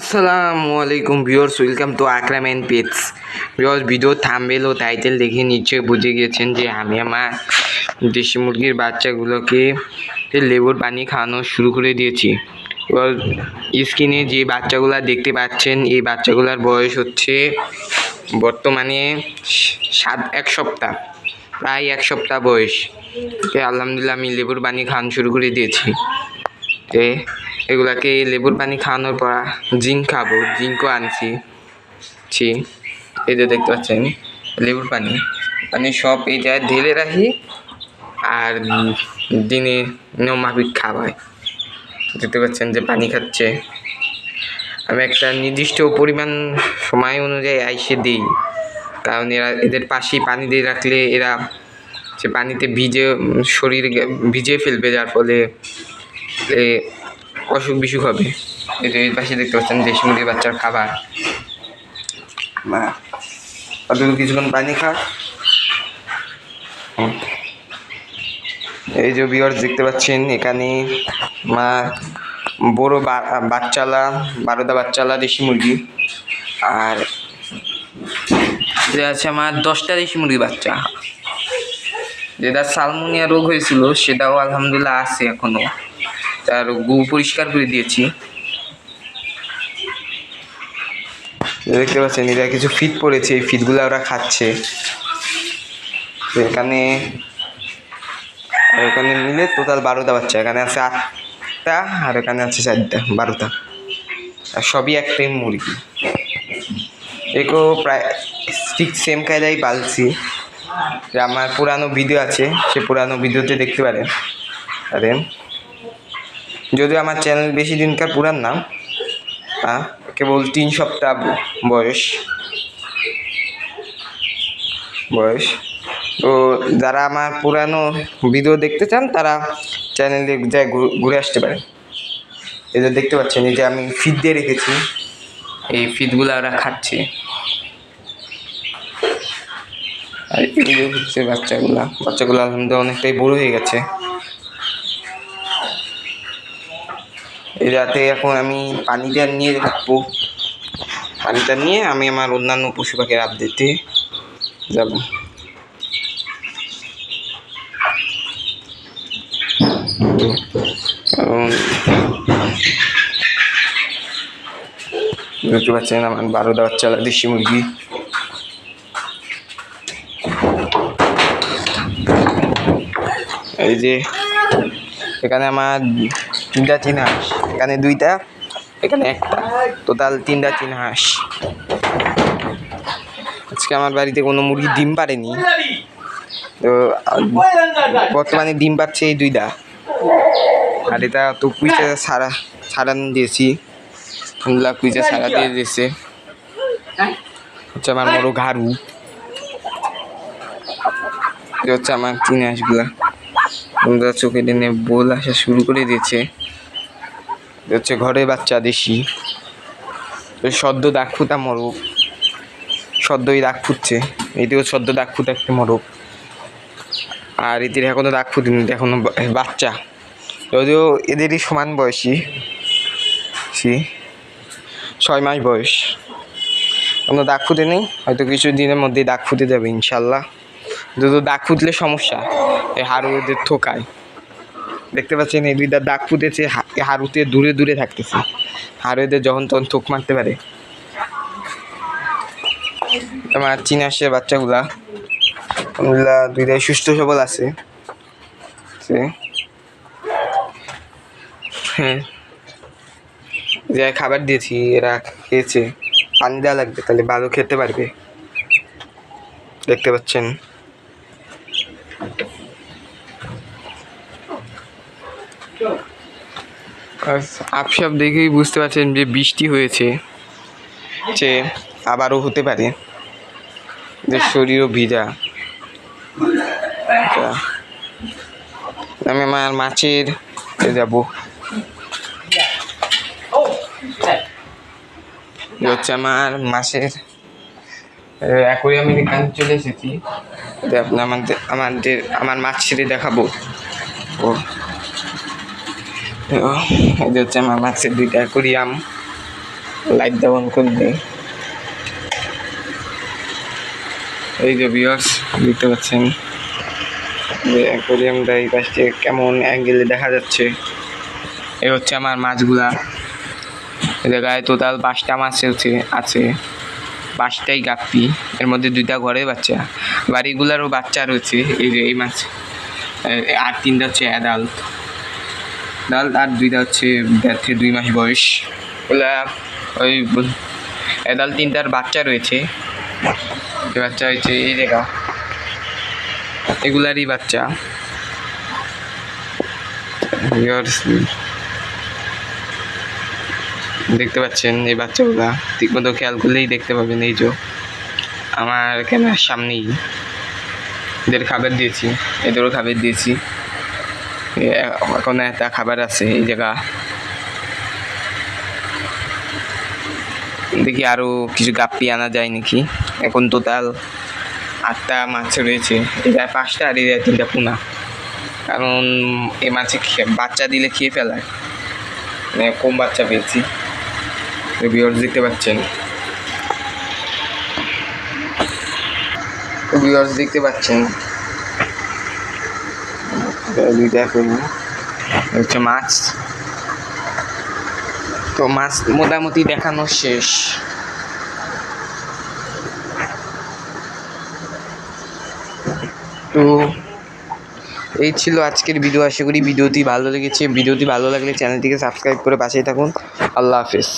আসসালামু আলাইকুম viewers, welcome to Akram and pets. Viewers, video thumbnail O title দেখে নিশ্চয়ই বুঝে গেছেন যে আমি আমার দেশি মুরগির বাচ্চাগুলোকে লেবুর পানি খাওয়ানো শুরু করে দিয়েছি। এবার স্ক্রিনে যে বাচ্চাগুলো দেখতে পাচ্ছেন, এই বাচ্চাগুলোর বয়স হচ্ছে বর্তমানে সাত, এক সপ্তাহ, প্রায় এক সপ্তাহ বয়স। আলহামদুলিল্লাহ আমি লেবুর পানি খাওয়ানো শুরু করে দিয়েছি। এগুলাকে লেবুর পানি খাওয়ানোর পর জিঙ্ক খাব, জিঙ্কও আনছি। ছি, এই যে দেখতে পাচ্ছেন, লেবুর পানি। পানি সব এই জায়গায় ঢেলে রাখি আর দিনে নিয়মমাফিক খাওয়াই দেখতে পাচ্ছেন যে পানি খাচ্ছে। আমি একটা নির্দিষ্ট পরিমাণ সময় অনুযায়ী আইসে দিই, কারণ এরা এদের পাশেই পানি দিয়ে রাখলে এরা সে পানিতে ভিজে শরীর ভিজিয়ে ফেলবে, যার ফলে অসুখ বিসুখ হবে। এই পাশে দেখতে পাচ্ছেন দেশি মুরগির বাচ্চার খাবার। কিছুক্ষণ পানি খা হুম। এই যে বিয়ার্স দেখতে পাচ্ছেন এখানে মা বড় বাচ্চালা বারোদা বাচ্চালা দেশি মুরগি। আর আছে আমার দশটা দেশি মুরগির বাচ্চা। যেটা সালমোনিয়া রোগ হয়েছিল সেটাও আলহামদুলিল্লাহ আছে এখনও। তার গু পরিষ্কার করে দিয়েছি। দেখতে পাচ্ছেন, এরা কিছু ফিট পড়েছে, এই ফিটগুলো ওরা খাচ্ছে। এখানে, আর এখানে মিলে টোটাল বারোটা বাচ্চা, এখানে আছে আটটা, আর এখানে আছে চারটা, বারোটা। আর সবই একটাই মুরগি। একেও প্রায় ঠিক সেম কায়দায় পালছি। আমার পুরানো ভিডিও আছে, সে পুরানো ভিডিওতে দেখতে পারেন। পারেন যদিও আমার চ্যানেল বেশি দিনকার পুরান না কেবল তিন সপ্তাহ বয়স। বয়স। তো যারা আমার পুরানো ভিডিও দেখতে চান, তারা চ্যানেলে যায় ঘুরে আসতে পারেন। এই যে দেখতে পাচ্ছেন, এই যে আমি ফিট দিয়ে রেখেছি। এই ফিটগুলো ওরা খাচ্ছে। আর এই হচ্ছে বাচ্চাগুলা, বাচ্চাগুলো আলহামদুলিল্লাহ অনেকটাই বড় হয়ে গেছে। রাতে এখন আমি পানিটা নিয়ে রাখব পানিটা নিয়ে আমি আমার অন্যান্য পশু পাখির আপডেটে যাব। দেখতে পাচ্ছেন আমার বারোটা বাচ্চা দেশি মুরগি। এই যে এখানে আমার তিনটা চীন হাঁস। এখানে দুইটা এখানে একটা টোটাল তিনটা চীন হাঁস। আজকে আমার বাড়িতে কোনো মুরগি ডিম পারেনি তো বর্তমানে ডিম পাচ্ছে এই দুইটা। আর এটা তো কুইচা সারা সারান দিয়েছি। আলহামদুলিল্লাহ কুইচা সারা দিয়ে দিয়েছে। হচ্ছে আমার বড় ঘাড়ু। হচ্ছে আমার চীন আমরা চোখে টেনে বোল আসা শুরু করে দিয়েছে। হচ্ছে ঘরে বাচ্চা দেশি। সদ্য দাগ ফুটা মরক। সদ্যই দাগ ফুটছে। এটিও সদ্য দাগ ফুটা একটা মরক। আর এদের এখনও দাগ ফুটেনি, এটা এখনও বাচ্চা। যদিও এদেরই সমান বয়সী, সি, ছয় মাস বয়স। কোনো দাগ ফুটে নেই হয়তো কিছু দিনের মধ্যেই দাগ ফুটে যাবে, ইনশাল্লাহ। যদি দাগ ফুটলে সমস্যা, এই হাড়ু ওদের থোকায়। দেখতে পাচ্ছেন এই দুইটা দাগ ফুটেছে হা- এই হাড়ুতে দূরে দূরে থাকতেছে। এদের যখন তখন থোক মারতে পারে। আমার চিনাসের বাচ্চাগুলা আলহামদুলিল্লাহ দুইটাই সুস্থ সবল আছে। হ্যাঁ। যে খাবার দিয়েছি, এরা খেয়েছে। পানি দেওয়া লাগবে, তাহলে ভালো খেতে পারবে। দেখতে পাচ্ছেন। আপসাপ দেখেই বুঝতে পারছেন যে বৃষ্টি হয়েছে, যে আবারও হতে পারে। যে শরীরও ভিজা। আমি আমার মাছের যাব। হচ্ছে আমার মাছের অ্যাকোরিয়ামে এখানে চলে এসেছি। আমাদের আমাদের আমার মাছ ছেড়ে দেখাবো। ও। তো এই যে হচ্ছে আমার মাছের দুইটা অ্যাকোরিয়াম লাইট দেওয়ান করে দেয় এই যে বিয়ার্স দেখতে পাচ্ছেন? যে অ্যাকোরিয়ামটা এই পাশ কেমন অ্যাঙ্গেলে দেখা যাচ্ছে। এই হচ্ছে আমার মাছগুলা। এই জায়গায় টোটাল পাঁচটা মাছ হচ্ছে, আছে। পাঁচটাই গাপ্পি। এর মধ্যে দুইটা ঘরে বাচ্চা। বাড়িগুলারও বাচ্চা রয়েছে, এই যে এই মাছ। আর তিনটা হচ্ছে অ্যাডাল্ট ডাল আর দুইটা হচ্ছে থেকে দুই মাস বয়স। ওই অ্যাডাল্ট তিনটার বাচ্চা রয়েছে। বাচ্চা হয়েছে এই জায়গা এগুলারই বাচ্চা। দেখতে পাচ্ছেন এই বাচ্চাগুলা। ঠিকমতো খেয়াল করলেই দেখতে পাবেন এই যে। আমার ক্যামেরার সামনেই। এদের খাবার দিয়েছি, এদেরও খাবার দিয়েছি। এখন একটা খাবার আছে, এই জায়গা দেখি আরও কিছু গাপ্পি আনা যায় নাকি? এখন টোটাল আটটা মাছ রয়েছে। এটা পাঁচটা আর এটা তিনটা পোনা। কারণ এই মাছে বাচ্চা দিলে খেয়ে ফেলায় মানে কম বাচ্চা পেয়েছি। ভিউয়ার্স দেখতে পাচ্ছেন। ভিউয়ার্স দেখতে পাচ্ছেন। মাছ। তো মাছ মোটামুটি দেখানো শেষ। তো এই ছিল আজকের ভিডিও। আশা করি ভিডিওটি ভালো লেগেছে। ভিডিওটি ভালো লাগলে চ্যানেলটিকে সাবস্ক্রাইব করে পাশেই থাকুন। আল্লাহ হাফেজ।